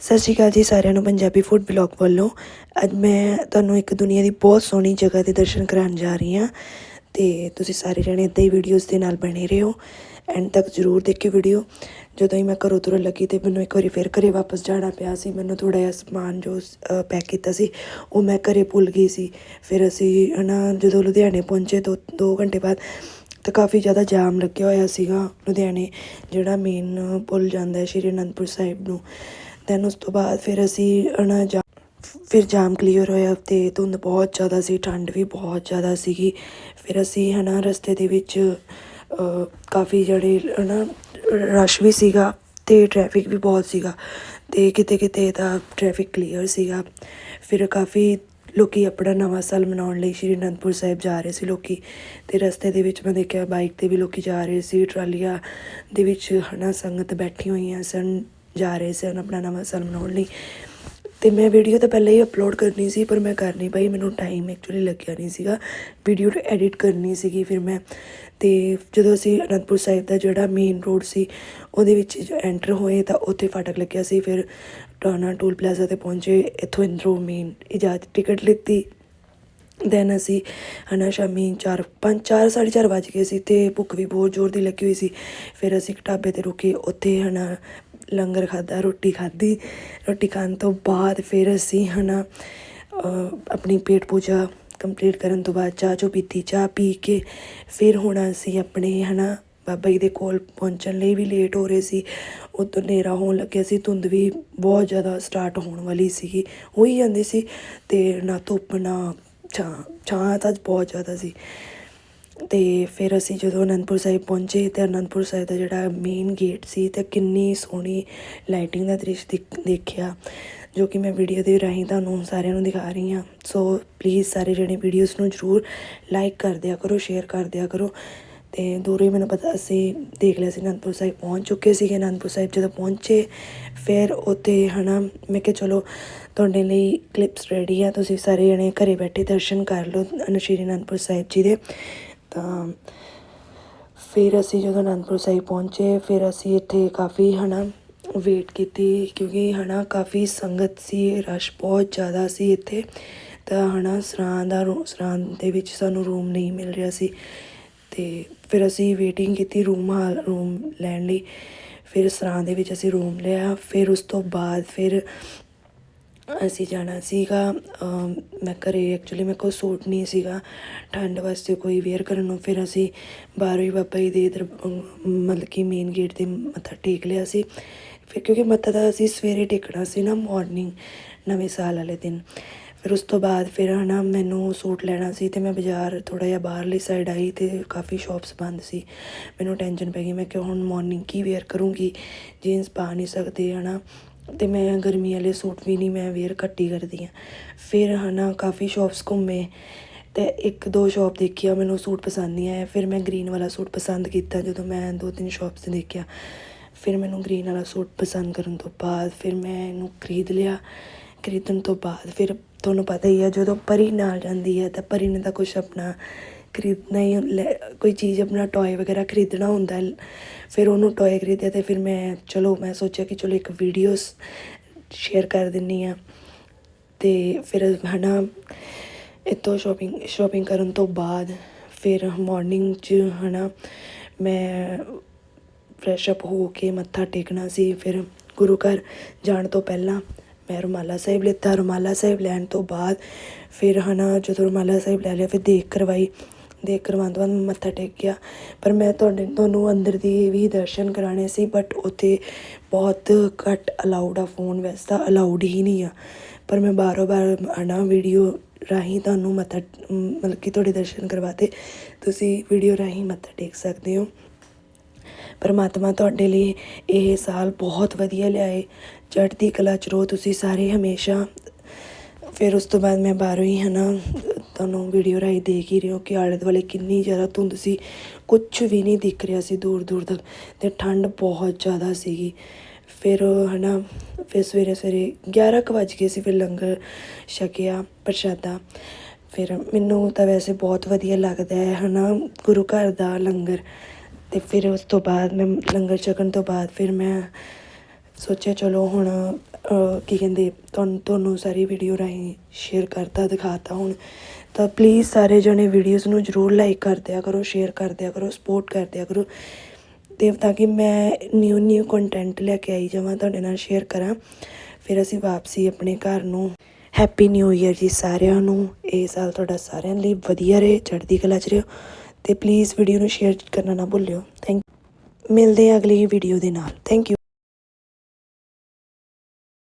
ਸਤਿ ਸ਼੍ਰੀ ਅਕਾਲ ਜੀ ਸਾਰਿਆਂ ਨੂੰ, ਪੰਜਾਬੀ ਫੂਡ ਬਲੌਗ ਵੱਲੋਂ। ਅੱਜ ਮੈਂ ਤੁਹਾਨੂੰ ਇੱਕ ਦੁਨੀਆ ਦੀ ਬਹੁਤ ਸੋਹਣੀ ਜਗ੍ਹਾ ਦੇ ਦਰਸ਼ਨ ਕਰਾਉਣ ਜਾ ਰਹੀ ਹਾਂ। ਤੇ ਤੁਸੀਂ ਸਾਰੇ ਜਣੇ ਇੱਦਾਂ ਹੀ ਵੀਡੀਓਜ਼ ਦੇ ਨਾਲ ਬਣੇ ਰਹੋ ਐਂਡ ਤੱਕ ਜ਼ਰੂਰ ਦੇਖਿਓ ਵੀਡੀਓ ਜਦੋਂ ਹੀ ਮੈਂ ਘਰੋਂ ਤੁਰਨ ਲੱਗੀ ਤੇ ਮੈਨੂੰ ਇੱਕ ਵਾਰੀ ਫਿਰ ਘਰੇ ਵਾਪਸ ਜਾਣਾ ਪਿਆ ਸੀ, ਮੈਨੂੰ ਥੋੜਾ ਜਿਹਾ ਸਮਾਨ ਜੋ ਪੈਕ ਕੀਤਾ ਸੀ, ਉਹ ਮੈਂ ਘਰੇ ਭੁੱਲ ਗਈ ਸੀ। ਫਿਰ ਅਸੀਂ ਹਨਾ, ਜਦੋਂ ਲੁਧਿਆਣੇ ਪਹੁੰਚੇ ਦੋ ਦੋ ਘੰਟੇ ਬਾਅਦ ਤਾਂ ਕਾਫੀ ਜ਼ਿਆਦਾ ਜਾਮ ਲੱਗਿਆ ਹੋਇਆ ਸੀਗਾ ਲੁਧਿਆਣੇ, ਜਿਹੜਾ ਮੇਨ ਪੁੱਲ ਜਾਂਦਾ ਹੈ ਸ਼੍ਰੀ ਅਨੰਦਪੁਰ ਸਾਹਿਬ ਨੂੰ। ਦੈਨ ਉਸ ਤੋਂ ਬਾਅਦ ਫਿਰ ਅਸੀਂ ਨਾ ਜਾ ਫਿਰ ਜਾਮ ਕਲੀਅਰ ਹੋਇਆ ਤੇ ਧੁੰਦ ਬਹੁਤ ਜ਼ਿਆਦਾ ਸੀ ਠੰਡ ਵੀ ਬਹੁਤ ਜ਼ਿਆਦਾ ਸੀਗੀ। ਫਿਰ ਅਸੀਂ ਹਨਾ ਰਸਤੇ ਦੇ ਵਿੱਚ ਅ, ਕਾਫੀ ਜਿਹੜੇ ਹਨਾ ਰਸ਼ ਵੀ ਸੀਗਾ ਤੇ ਟ੍ਰੈਫਿਕ ਵੀ ਬਹੁਤ ਸੀਗਾ ਤੇ ਕਿਤੇ ਕਿਤੇ ਤਾਂ ਟ੍ਰੈਫਿਕ ਕਲੀਅਰ ਸੀਗਾ। ਫਿਰ ਕਾਫੀ ਲੋਕੀ ਆਪਣਾ ਨਵਾਂ ਸਾਲ ਮਨਾਉਣ ਲਈ ਸ਼੍ਰੀ ਅਨੰਦਪੁਰ ਸਾਹਿਬ ਜਾ ਰਹੇ ਸੀ ਲੋਕੀ ਤੇ ਰਸਤੇ ਦੇ ਵਿੱਚ ਮੈਂ ਦੇਖਿਆ ਬਾਈਕ ਤੇ ਵੀ ਲੋਕੀ ਜਾ ਰਹੇ ਸੀ ਟਰਾਲੀਆਂ ਦੇ ਵਿੱਚ ਹਨਾ ਸੰਗਤ ਬੈਠੀ ਹੋਈਆਂ ਸਨ। ਜਾ ਰਹੇ ਸਨ ਆਪਣਾ ਨਵਾਂ ਸਾਲ ਮਨਾਉਣ ਲਈ। ਤੇ ਮੈਂ ਵੀਡੀਓ ਤਾਂ ਪਹਿਲਾਂ ਹੀ ਅਪਲੋਡ ਕਰਨੀ ਸੀ, ਪਰ ਮੈਂ ਕਰ ਨਹੀਂ ਪਾਈ, ਮੈਨੂੰ ਟਾਈਮ ਐਕਚੁਅਲੀ ਲੱਗਿਆ ਨਹੀਂ ਸੀਗਾ। ਵੀਡੀਓ ਐਡਿਟ ਕਰਨੀ ਸੀਗੀ ਫਿਰ ਮੈਂ। ਤੇ ਜਦੋਂ ਅਸੀਂ ਅਨੰਦਪੁਰ ਸਾਹਿਬ ਦਾ ਜਿਹੜਾ ਮੇਨ ਰੋਡ ਸੀ, ਉਹਦੇ ਵਿੱਚ ਐਂਟਰ ਹੋਏ ਤਾਂ ਉੱਥੇ ਫਾਟਕ ਲੱਗਿਆ ਸੀ। ਫਿਰ ਟਾਣਾ ਟੂਲ ਪਲਾਜ਼ਾ ਤੇ ਪਹੁੰਚੇ, ਇੱਥੋਂ ਇੰਦਰੋ ਮੇਨ ਇਜਾਜ਼ਤ ਟਿਕਟ ਲਿੱਤੀ। ਦੈਨ ਅਸੀਂ ਹਨਾ ਸ਼ਾਮੀ 4 5 4 4:30 ਵੱਜ ਗਏ ਸੀ ਤੇ ਭੁੱਖ ਵੀ ਬਹੁਤ ਜ਼ੋਰ ਦੀ ਲੱਗੀ ਹੋਈ ਸੀ। ਫਿਰ ਅਸੀਂ ਇੱਕ ਢਾਬੇ ਤੇ ਰੁਕੇ, ਉੱਥੇ ਹਨਾ ਲੰਗਰ ਖਾਦਾ ਰੋਟੀ ਖਾਧੀ। ਰੋਟੀ ਖਾਣ ਤੋਂ ਬਾਅਦ ਫਿਰ ਅਸੀਂ ਹਨਾ ਅਹ, ਆਪਣੀ ਪੇਟ ਪੂਜਾ ਕੰਪਲੀਟ ਕਰਨ ਤੋਂ ਬਾਅਦ ਚਾਹ ਚੋ ਪੀਤੀ। ਚਾਹ ਪੀ ਕੇ ਫਿਰ ਹੁਣ ਅਸੀਂ ਆਪਣੇ ਹਨਾ ਬਾਬਾ ਜੀ ਦੇ ਕੋਲ ਪਹੁੰਚਣ ਲਈ ਵੀ ਲੇਟ ਹੋ ਰਹੇ ਸੀ। ਉਦੋਂ ਹਨੇਰਾ ਹੋਣ ਲੱਗਿਆ ਸੀ ਧੁੰਦ ਵੀ ਬਹੁਤ ਜ਼ਿਆਦਾ ਸਟਾਰਟ ਹੋਣ ਵਾਲੀ ਸੀਗੀ। ਹੋਈ ਜਾਂਦੀ ਸੀ ਤੇ ਨਾ ਧੁੱਪ ਨਾ ਛਾਂ ਛਾਂ ਤਾਂ ਬਹੁਤ ਜ਼ਿਆਦਾ ਸੀ। ਅਤੇ ਫਿਰ ਅਸੀਂ ਜਦੋਂ ਅਨੰਦਪੁਰ ਸਾਹਿਬ ਪਹੁੰਚੇ ਤੇ ਅਨੰਦਪੁਰ ਸਾਹਿਬ ਦਾ ਜਿਹੜਾ ਮੇਨ ਗੇਟ ਸੀ ਅਤੇ ਕਿੰਨੀ ਸੋਹਣੀ ਲਾਈਟਿੰਗ ਦਾ ਦ੍ਰਿਸ਼ ਦਿਖ- ਦੇਖਿਆ, ਜੋ ਕਿ ਮੈਂ ਵੀਡੀਓ ਦੇ ਰਾਹੀਂ ਤੁਹਾਨੂੰ ਸਾਰਿਆਂ ਨੂੰ ਦਿਖਾ ਰਹੀ ਹਾਂ। ਸੋ ਪਲੀਜ਼ ਸਾਰੇ ਜਣੇ ਵੀਡੀਓਜ਼ ਨੂੰ ਜਰੂਰ ਲਾਈਕ ਕਰ ਦਿਆ ਕਰੋ ਸ਼ੇਅਰ ਕਰ ਦਿਆ ਕਰੋ। ਤੇ ਦੂਰੋਂ ਹੀ ਮੈਨੂੰ ਪਤਾ, ਅਸੀਂ ਦੇਖ ਲਿਆ ਸੀ ਅਨੰਦਪੁਰ ਸਾਹਿਬ ਪਹੁੰਚ ਚੁੱਕੇ ਸੀਗੇ। ਅਨੰਦਪੁਰ ਸਾਹਿਬ ਜਦੋਂ ਪਹੁੰਚੇ, ਫਿਰ ਉੱਥੇ ਹਨਾ, ਮੈਂ ਕਿਹਾ, ਚਲੋ, ਤੁਹਾਡੇ ਲਈ ਕਲਿੱਪਸ ਰੈਡੀ ਆ, ਤੁਸੀਂ ਸਾਰੇ ਜਣੇ ਘਰੇ ਬੈਠੇ ਦਰਸ਼ਨ ਕਰ ਲਓ ਸ਼੍ਰੀ ਅਨੰਦਪੁਰ ਸਾਹਿਬ ਜੀ ਦੇ। ਤਾਂ ਫਿਰ ਅਸੀਂ ਜਦੋਂ ਅਨੰਦਪੁਰ ਸਾਹਿਬ ਪਹੁੰਚੇ, ਫਿਰ ਅਸੀਂ ਇੱਥੇ ਕਾਫੀ ਹੈ ਨਾ ਵੇਟ ਕੀਤੀ ਕਿਉਂਕਿ ਹੈ ਨਾ ਕਾਫੀ ਸੰਗਤ ਸੀ, ਰਸ਼ ਬਹੁਤ ਜ਼ਿਆਦਾ ਸੀ ਇੱਥੇ। ਤਾਂ ਹੈ ਨਾ ਸਰਾਂ ਦਾ ਰੂ- ਸਰਾਂ ਦੇ ਵਿੱਚ ਸਾਨੂੰ ਰੂਮ ਨਹੀਂ ਮਿਲ ਰਿਹਾ ਸੀ। ਤੇ ਫਿਰ ਅਸੀਂ ਵੇਟਿੰਗ ਕੀਤੀ ਰੂਮ ਹਾਲ ਰੂਮ ਲੈਣ ਲਈ। ਫਿਰ ਸਰਾਂ ਦੇ ਵਿੱਚ ਅਸੀਂ ਰੂਮ ਲਿਆ। ਫਿਰ ਉਸ ਤੋਂ ਬਾਅਦ ਫਿਰ ਅਸੀਂ ਜਾਣਾ ਸੀਗਾ ਮੈਂ ਘਰ ਐਕਚੁਅਲੀ ਮੇਰੇ ਕੋਲ ਸੂਟ ਨਹੀਂ ਸੀਗਾ। ਠੰਡ ਵਾਸਤੇ ਕੋਈ ਵੇਅਰ ਕਰਨ ਨੂੰ ਫਿਰ ਅਸੀਂ ਬਾਹਰੋਂ ਹੀ ਬਾਬਾ ਜੀ ਦੇ ਦਰ ਮਤਲਬ ਕਿ ਮੇਨ ਗੇਟ ਤੇ ਮੱਥਾ ਟੇਕ ਲਿਆ ਸੀ। ਫਿਰ ਕਿਉਂਕਿ ਮੱਥਾ ਤਾਂ ਅਸੀਂ ਸਵੇਰੇ ਟੇਕਣਾ ਸੀ ਨਾ ਮਾਰਨਿੰਗ ਨਵੇਂ ਸਾਲ ਵਾਲੇ ਦਿਨ। ਫਿਰ ਉਸ ਤੋਂ ਬਾਅਦ ਫਿਰ ਹਨਾ ਮੈਨੂੰ ਸੂਟ ਲੈਣਾ ਸੀ ਤੇ ਮੈਂ ਬਾਜ਼ਾਰ ਥੋੜਾ ਜਿਹਾ ਬਾਹਰਲੀ ਸਾਈਡ ਆਈ ਤੇ ਕਾਫੀ ਸ਼ਾਪਸ ਬੰਦ ਸੀ। ਮੈਨੂੰ ਟੈਨਸ਼ਨ ਪੈ ਗਈ, ਮੈਂ ਕਿ ਹੁਣ ਮਾਰਨਿੰਗ ਕੀ ਵੇਅਰ ਕਰੂੰਗੀ? ਜੀਨਸ ਪਾ ਨਹੀਂ ਸਕਦੇ ਹਨਾ। ਅਤੇ ਮੈਂ ਗਰਮੀ ਵਾਲੇ ਸੂਟ ਵੀ ਨਹੀਂ ਮੈਂ ਵੇਅਰ ਘੱਟੀ ਕਰਦੀ ਹਾਂ। ਫਿਰ ਹੈ ਨਾ ਕਾਫੀ ਸ਼ੋਪਸ ਘੁੰਮੇ ਅਤੇ ਇੱਕ ਦੋ ਸ਼ਾਪ ਦੇਖਿਆ ਮੈਨੂੰ ਸੂਟ ਪਸੰਦ ਨਹੀਂ ਆਇਆ। ਫਿਰ ਮੈਂ ਗ੍ਰੀਨ ਵਾਲਾ ਸੂਟ ਪਸੰਦ ਕੀਤਾ ਜਦੋਂ ਮੈਂ ਦੋ ਤਿੰਨ ਸ਼ੋਪਸ ਦੇਖਿਆ। ਫਿਰ ਮੈਨੂੰ ਗ੍ਰੀਨ ਵਾਲਾ ਸੂਟ ਪਸੰਦ ਕਰਨ ਤੋਂ ਬਾਅਦ ਫਿਰ ਮੈਂ ਇਹਨੂੰ ਖਰੀਦ ਲਿਆ। ਖਰੀਦਣ ਤੋਂ ਬਾਅਦ ਫਿਰ ਤੁਹਾਨੂੰ ਪਤਾ ਹੀ ਹੈ ਜਦੋਂ ਪਰੀ ਨਾਲ ਜਾਂਦੀ ਹੈ ਤਾਂ ਪਰੀ ਨੇ ਤਾਂ ਕੁਝ ਆਪਣਾ ਖਰੀਦਣਾ ਹੀ ਲੈ- ਕੋਈ ਚੀਜ਼ ਆਪਣਾ ਟੋਏ ਵਗੈਰਾ ਖਰੀਦਣਾ ਹੁੰਦਾ ਫਿਰ ਉਹਨੂੰ ਟੋਏ ਖਰੀਦਿਆ ਤੇ ਫਿਰ ਮੈਂ, ਚਲੋ ਮੈਂ ਸੋਚਿਆ ਕਿ ਚਲੋ ਇੱਕ ਵੀਡੀਓਸ ਸ਼ੇਅਰ ਕਰ ਦਿੰਨੀ ਆ ਤੇ ਫਿਰ ਹਨਾ, ਇੱਥੋਂ ਸ਼ਾਪਿੰਗ ਸ਼ਾਪਿੰਗ ਕਰਨ ਤੋਂ ਬਾਅਦ ਫਿਰ ਮਾਰਨਿੰਗ 'ਚ ਹਨਾ, ਮੈਂ ਫਰੈਸ਼ ਅਪ ਹੋ ਕੇ ਮੱਥਾ ਟੇਕਣਾ ਸੀ, ਫਿਰ ਗੁਰੂ ਘਰ ਜਾਣ ਤੋਂ ਪਹਿਲਾਂ ਮੈਂ ਰੁਮਾਲਾ ਸਾਹਿਬ ਲਿੱਤਾ। ਰੁਮਾਲਾ ਸਾਹਿਬ ਲੈਣ ਤੋਂ ਬਾਅਦ ਫਿਰ ਹਨਾ, ਜਦੋਂ ਰੁਮਾਲਾ ਸਾਹਿਬ ਲੈ ਲਿਆ, ਫਿਰ ਦੇਖ ਕਰਵਾਈ। ਦੇਖ ਕਰਵਾਉਣ ਤੋਂ ਬਾਅਦ ਮੈਂ ਮੱਥਾ ਟੇਕਿਆ ਪਰ ਮੈਂ ਤੁਹਾਡੇ, ਤੁਹਾਨੂੰ ਅੰਦਰ ਦੀ ਵੀ ਦਰਸ਼ਨ ਕਰਾਣੇ ਸੀ ਬਟ ਉੱਥੇ ਬਹੁਤ ਘੱਟ ਅਲਾਉਡ ਆ ਫੋਨ ਵੈਸੇ ਤਾਂ ਅਲਾਉਡ ਹੀ ਨਹੀਂ ਆ। ਪਰ ਮੈਂ ਬਾਰੋ ਬਾਰ ਹਨਾ ਵੀਡੀਓ ਰਾਹੀਂ ਤੁਹਾਨੂੰ ਮੱਥਾ, ਮਤਲਬ ਕਿ ਤੁਹਾਡੇ ਦਰਸ਼ਨ ਕਰਵਾਤੇ। ਤੁਸੀਂ ਵੀਡੀਓ ਰਾਹੀਂ ਮੱਥਾ ਟੇਕ ਸਕਦੇ ਹੋ। ਪਰਮਾਤਮਾ ਤੁਹਾਡੇ ਲਈ ਇਹ ਸਾਲ ਬਹੁਤ ਵਧੀਆ ਲਿਆਏ। ਚੜ੍ਹਦੀ ਕਲਾ ਚ ਰਹੋ ਤੁਸੀਂ ਸਾਰੇ ਹਮੇਸ਼ਾ। ਫਿਰ ਉਸ ਤੋਂ ਬਾਅਦ ਮੈਂ ਬਾਹਰੋਂ ਹੀ ਹਨਾ ਤੁਹਾਨੂੰ ਵੀਡੀਓ ਰਾਹੀਂ ਦੇਖ ਹੀ ਰਹੇ ਹੋ ਕਿ ਆਲੇ ਦੁਆਲੇ ਕਿੰਨੀ ਜ਼ਿਆਦਾ ਧੁੰਦ ਸੀ। ਕੁਝ ਵੀ ਨਹੀਂ ਦਿਖ ਰਿਹਾ ਸੀ ਦੂਰ ਦੂਰ ਤੱਕ ਤੇ ਠੰਡ ਬਹੁਤ ਜ਼ਿਆਦਾ ਸੀਗੀ। ਫਿਰ ਹਨਾ, ਫਿਰ ਸਵੇਰੇ ਸਵੇਰੇ 11 ਕੁ ਵੱਜ ਗਏ ਸੀ, ਫਿਰ ਲੰਗਰ ਛਕਿਆ, ਪ੍ਰਸ਼ਾਦਾ। ਫਿਰ ਮੈਨੂੰ ਤਾਂ ਵੈਸੇ ਬਹੁਤ ਵਧੀਆ ਲੱਗਦਾ ਹੈ ਹਨਾ, ਗੁਰੂ ਘਰ ਦਾ ਲੰਗਰ। ਤੇ ਫਿਰ ਉਸ ਤੋਂ ਬਾਅਦ ਮੈਂ ਲੰਗਰ ਛਕਣ ਤੋਂ ਬਾਅਦ ਫਿਰ ਮੈਂ ਸੋਚਿਆ, ਚਲੋ ਹੁਣ ਕੀ ਕਹਿੰਦੇ ਤੁਹਾਨੂੰ ਤੁਹਾਨੂੰ ਸਾਰੀ ਵੀਡੀਓ ਰਾਹੀਂ ਸ਼ੇਅਰ ਕਰਤਾ, ਦਿਖਾਤਾ ਹੁਣ। ਤਾਂ ਪਲੀਜ਼ ਸਾਰੇ ਜਣੇ ਵੀਡੀਓਜ਼ ਨੂੰ ਜਰੂਰ ਲਾਈਕ ਕਰ ਦਿਆ ਕਰੋ ਸ਼ੇਅਰ ਕਰ ਦਿਆ ਕਰੋ ਸਪੋਰਟ ਕਰ ਦਿਆ ਕਰੋ। ਤੇ ਤਾਂ ਕਿ ਮੈਂ ਨਿਊ ਨਿਊ ਕੰਟੈਂਟ ਲੈ ਕੇ ਆਈ ਜਾਵਾਂ, ਤੁਹਾਡੇ ਨਾਲ ਸ਼ੇਅਰ ਕਰਾਂ। ਫਿਰ ਅਸੀਂ ਵਾਪਸੀ ਆਪਣੇ ਘਰ ਨੂੰ। ਹੈਪੀ ਨਿਊ ਈਅਰ ਜੀ ਸਾਰਿਆਂ ਨੂੰ। ਇਹ ਸਾਲ ਤੁਹਾਡਾ ਸਾਰਿਆਂ ਲਈ ਵਧੀਆ ਰਹੇ, ਚੜ੍ਹਦੀ ਕਲਾ ਚ ਰਹੋ। ਤੇ ਪਲੀਜ਼ ਵੀਡੀਓ ਨੂੰ ਸ਼ੇਅਰ ਕਰਨਾ ਨਾ ਭੁੱਲਿਓ। ਥੈਂਕ ਮਿਲਦੇ ਹਾਂ ਅਗਲੀ ਵੀਡੀਓ ਦੇ ਨਾਲ। Thank you